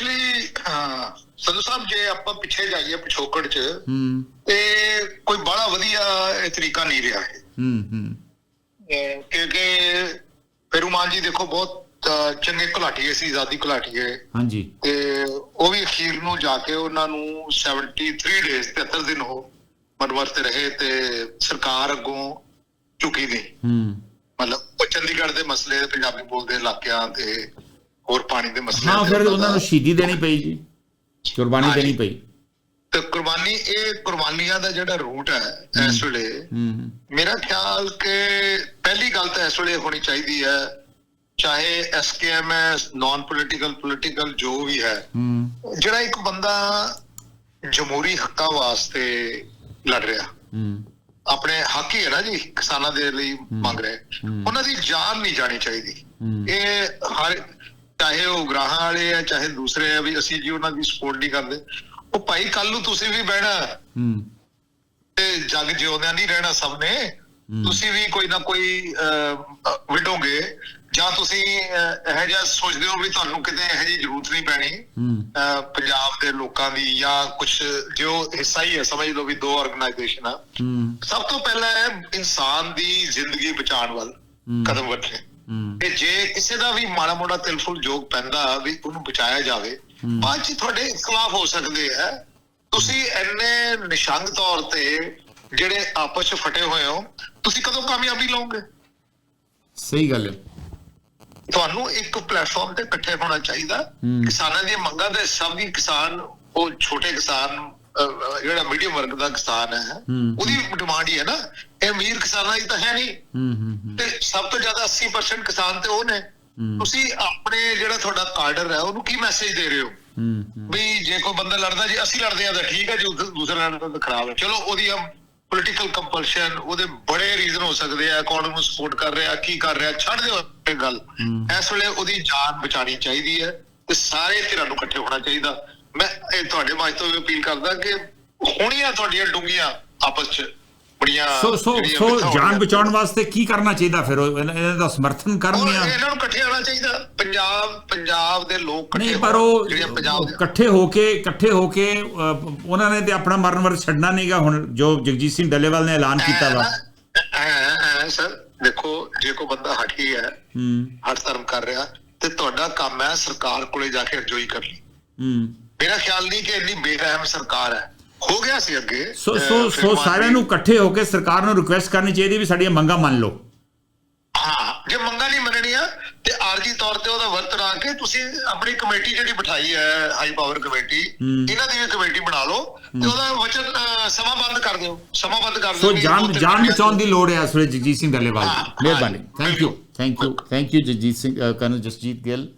Actually Sandhu ਸਾਹਿਬ ਜੇ ਆਪਾਂ ਪਿੱਛੇ ਜਾਈਏ ਪਿਛੋਕੜ ਚ ਹੂੰ। ਤੇ ਕੋਈ ਬੜਾ ਵਧੀਆ ਇਹ ਤਰੀਕਾ ਨਹੀਂ ਰਿਹਾ ਹੈ ਹੂੰ। ਹੂੰ ਕਿਉਂਕਿ ਫਿਰੂਮਾਨ ਜੀ ਦੇਖੋ ਬਹੁਤ ਚੰਗੇ ਘੁਲਾਟੀਏ ਸੀ ਆਜ਼ਾਦੀ ਘੁਲਾਟੀਏ ਹਾਂਜੀ। ਤੇ ਉਹ ਵੀ ਅਖੀਰ ਨੂੰ ਜਾ ਕੇ ਉਹਨਾਂ ਨੂੰ 73 ਡੇਜ਼ 73 ਦਿਨ ਹੋ ਮਨਵਰ ਤੇ ਰਹੇ ਤੇ ਸਰਕਾਰ ਅੱਗੋਂ ਝੁਕੀ ਨਹੀਂ। ਹੂੰ। ਮਤਲਬ ਉਹ ਚੰਡੀਗੜ੍ਹ ਦੇ ਮਸਲੇ ਪੰਜਾਬੀ ਬੋਲਦੇ ਇਲਾਕਿਆਂ ਤੇ ਹੋਰ ਪਾਣੀ ਦੇ ਮਸਲੇ ਹਾਂ ਫਿਰ ਉਹਨਾਂ ਨੂੰ ਸ਼ਹੀਦੀ ਦੇਣੀ ਪਈ ਜੀ। ਕੁਰਬਾਨੀ ਦੇਣੀ ਪਈ। ਤੇ ਕੁਰਬਾਨੀ ਇਹ ਕੁਰਬਾਨੀਆਂ ਦਾ ਜਿਹੜਾ ਰੂਟ ਹੈ ਇਸ ਵੇਲੇ ਮੇਰਾ ਖਿਆਲ ਕਿ ਪਹਿਲੀ ਗੱਲ ਤਾਂ ਇਸ ਵੇਲੇ ਹੋਣੀ ਚਾਹੀਦੀ ਹੈ ਚਾਹੇ ਐਸਕੇਐਮ ਹੈ ਨਾਨ ਪੋਲੀਟੀਕਲ ਪੋਲੀਟੀਕਲ ਜੋ ਵੀ ਹੈ ਜਿਹੜਾ ਇੱਕ ਬੰਦਾ ਜਮਹੂਰੀ ਹੱਕਾਂ ਵਾਸਤੇ ਲੜ ਰਿਹਾ। ਆਪਣੇ ਹੱਕ ਹੀ ਹੈ ਨਾ ਜੀ ਕਿਸਾਨਾਂ ਦੇ ਲਈ ਮੰਗ ਰਿਹਾ। ਉਹਨਾਂ ਦੀ ਜਾਨ ਨਹੀਂ ਜਾਣੀ ਚਾਹੀਦੀ। ਇਹ ਹਰ ਚਾਹੇ ਉਹ ਗ੍ਰਾਹਾਂ ਵਾਲੇ ਆ ਚਾਹੇ ਦੂਸਰੇ ਆ ਵੀ ਅਸੀਂ ਜੀ ਉਹਨਾਂ ਦੀ ਸਪੋਰਟ ਨਹੀਂ ਕਰਦੇ। ਉਹ ਭਾਈ ਕੱਲ ਨੂੰ ਤੁਸੀਂ ਵੀ ਬਹਿਣਾ। ਹੂੰ। ਤੇ ਜੱਗ ਜਿਉਂਦਿਆਂ ਨਹੀਂ ਰਹਿਣਾ ਸਭ ਨੇ। ਤੁਸੀਂ ਵੀ ਕੋਈ ਨਾ ਕੋਈ ਵਿਡੋਗੇ ਜਾਂ ਤੁਸੀਂ ਇਹੋ ਜਿਹਾ ਸੋਚਦੇ ਹੋ ਵੀ ਤੁਹਾਨੂੰ ਕਿਤੇ ਇਹੋ ਜਿਹੀ ਜ਼ਰੂਰਤ ਨਹੀਂ ਪੈਣੀ। ਪੰਜਾਬ ਦੇ ਲੋਕਾਂ ਦੀ ਜਾਂ ਕੁਝ ਜੋ ਹਿੱਸਾ ਹੀ ਹੈ ਸਮਝ ਲਓ ਵੀ ਦੋ ਆਰਗੇਨਾਈਜੇਸ਼ਨ ਆ। ਸਭ ਤੋਂ ਪਹਿਲਾਂ ਹੈ ਇਨਸਾਨ ਦੀ ਜ਼ਿੰਦਗੀ ਬਚਾਉਣ ਵੱਲ। ਕਦਮ ਵੱਢਣੇ ਕਿ ਜੇ ਕਿਸੇ ਦਾ ਵੀ ਮਾੜਾ ਮੋੜਾ ਤਿਲਫੁਲ ਜੋਗ ਪੈਂਦਾ ਵੀ ਉਹਨੂੰ ਬਚਾਇਆ ਜਾਵੇ। ਬਾਅਦ ਚ ਤੁਹਾਡੇ ਖਿਲਾਫ ਹੋ ਸਕਦੇ ਆ। ਤੁਸੀਂ ਇੰਨੇ ਨਿਸ਼ੰਗ ਤੌਰ ਤੇ ਜਿਹੜੇ ਆਪਸ ਚ ਫਟੇ ਹੋਏ ਹੋ ਤੁਸੀਂ ਕਦੋਂ ਕਾਮਯਾਬੀ ਲਓਗੇ? ਸਹੀ ਗੱਲ ਹੈ। ਤੁਹਾਨੂੰ ਇੱਕ ਪਲੇਟਫਾਰਮ ਤੇ ਇਕੱਠੇ ਹੋਣਾ ਚਾਹੀਦਾ। ਕਿਸਾਨਾਂ ਦੀਆਂ ਮੰਗਾਂ ਦੇ ਸਭ ਦੀ ਕਿਸਾਨ ਉਹ ਛੋਟੇ ਕਿਸਾਨ ਜਿਹੜਾ ਮੀਡੀਅਮ ਵਰਗ ਦਾ ਕਿਸਾਨ ਹੈ। ਉਹਦੀ ਡਿਮਾਂਡ ਹੀ ਹੈ ਨਾ ਇਹ ਅਮੀਰ ਕਿਸਾਨਾਂ ਦੀ ਤਾਂ ਹੈ ਨਹੀਂ। ਤੇ ਸਭ ਤੋਂ ਜ਼ਿਆਦਾ 80% ਕਿਸਾਨ ਤੇ ਉਹ ਨੇ। ਤੁਸੀਂ ਆਪਣੇ ਜਿਹੜਾ ਤੁਹਾਡਾ ਕਾਡਰ ਹੈ ਉਹਨੂੰ ਕੀ ਮੈਸੇਜ ਦੇ ਰਹੇ ਹੋ? ਵੀ ਜੇ ਕੋਈ ਬੰਦਾ ਲੜਦਾ ਜੀ ਅਸੀਂ ਲੜਦੇ ਆ ਤਾਂ ਠੀਕ ਹੈ ਜੀ ਦੂਸਰਾ ਲੜਦਾ ਤਾਂ ਖਰਾਬ ਹੈ। ਚਲੋ ਉਹਦੀ ਆ ਪੋਲੀਟੀਕਲ ਕੰਪਲਸ਼ਨ ਉਹਦੇ ਬੜੇ ਰੀਜ਼ਨ ਹੋ ਸਕਦੇ ਆ ਕੌਣ ਨੂੰ ਸਪੋਰਟ ਕਰ ਰਿਹਾ ਕੀ ਕਰ ਰਿਹਾ ਛੱਡ ਦਿਓ ਇਹ ਗੱਲ। ਇਸ ਵੇਲੇ ਉਹਦੀ ਜਾਨ ਬਚਾਣੀ ਚਾਹੀਦੀ ਹੈ ਤੇ ਸਾਰੇ ਧਿਰਾਂ ਨੂੰ ਇਕੱਠੇ ਹੋਣਾ ਚਾਹੀਦਾ। ਮੈਂ ਇਹ ਤੁਹਾਡੇ ਮਾਝ ਤੋਂ ਅਪੀਲ ਕਰਦਾ ਕਿ ਹੋਣੀਆਂ ਤੁਹਾਡੀਆਂ ਡੂੰਗੀਆਂ ਆਪਸ ਚ ਬੜੀਆਂ ਸੋ ਸੋ ਸੋ ਜਾਨ। ਬਚਾਉਣ ਵਾਸਤੇ ਕੀ ਕਰਨਾ ਚਾਹੀਦਾ ਫਿਰ? ਇਹਨਾਂ ਦਾ ਸਮਰਥਨ ਔਰ ਕਰਨੀਆਂ ਇਹਨਾਂ ਨੂੰ ਇਕੱਠੇ ਆਉਣਾ ਚਾਹੀਦਾ। ਪੰਜਾਬ ਪੰਜਾਬ ਦੇ ਲੋਕ ਇਕੱਠੇ ਨਹੀਂ ਪਰ ਉਹ ਇਕੱਠੇ ਹੋ ਕੇ ਇਕੱਠੇ ਹੋ ਕੇ ਉਹਨਾਂ ਨੇ ਤੇ ਆਪਣਾ ਮਰਨ ਵਰ ਛੱਡਣਾ ਨਹੀਂਗਾ ਹੁਣ ਜੋ ਜਗਜੀਤ ਸਿੰਘ ਡੱਲੇਵਾਲ ਨੇ ਐਲਾਨ ਕੀਤਾ ਵਾ। ਸਰ ਦੇਖੋ ਜੇ ਕੋਈ ਬੰਦਾ ਹਠੀ ਹੈ ਹੂੰ। ਹਟ ਧਰਮ ਕਰ ਰਿਹਾ ਤੇ ਤੁਹਾਡਾ ਕੰਮ ਹੈ ਸਰਕਾਰ ਕੋਲੇ ਜਾ ਕੇ ਅਰਜ਼ੋਈ ਕਰਨੀ। ਹੂੰ। ਮੇਰਾ ਖਿਆਲ ਨਹੀਂ ਕਿ ਇੰਨੀ ਬੇਰਹਿਮ ਸਰਕਾਰ ਹੈ। ਹੋ ਗਿਆ ਸੀ ਅੱਗੇ ਸੋ ਸੋ ਸੋ ਸਾਰਿਆਂ ਨੂੰ ਇਕੱਠੇ ਹੋ ਕੇ ਸਰਕਾਰ ਨੂੰ ਰਿਕੁਐਸਟ ਕਰਨੀ ਚਾਹੀਦੀ ਵੀ ਸਾਡੀਆਂ ਮੰਗਾਂ ਮੰਨ ਲਓ। ਹਾਂ ਜੇ ਮੰਗਾਂ ਨਹੀਂ ਮੰਨਣੀਆਂ ਤੇ ਆਰਜੀ ਤੌਰ ਤੇ ਉਹਦਾ ਵਰਤ ਰਾ ਕੇ ਤੁਸੀਂ ਆਪਣੀ ਕਮੇਟੀ ਜਿਹੜੀ ਬਿਠਾਈ ਹੈ ਹਾਈ ਪਾਵਰ ਕਮੇਟੀ। ਇਹਨਾਂ ਦੀ ਵੀ ਕਮੇਟੀ ਬਣਾ ਲਓ ਤੇ ਉਹਦਾ ਵਚਨ ਸਮਾਂ ਬੰਦ ਕਰ ਦਿਓ। ਸਮਾਂ ਬੰਦ ਕਰ ਦਿਓ ਸੋ ਜਾਨ ਜਾਨ ਬਚਾਉਣ ਦੀ ਲੋੜ ਹੈ ਇਸ ਵੇਲੇ ਜਗਜੀਤ ਸਿੰਘ ਡੱਲੇਵਾਲ ਮਿਹਰਬਾਨੀ। Thank you thank you thank you Jagjit Singh colonel Jasjit Gill.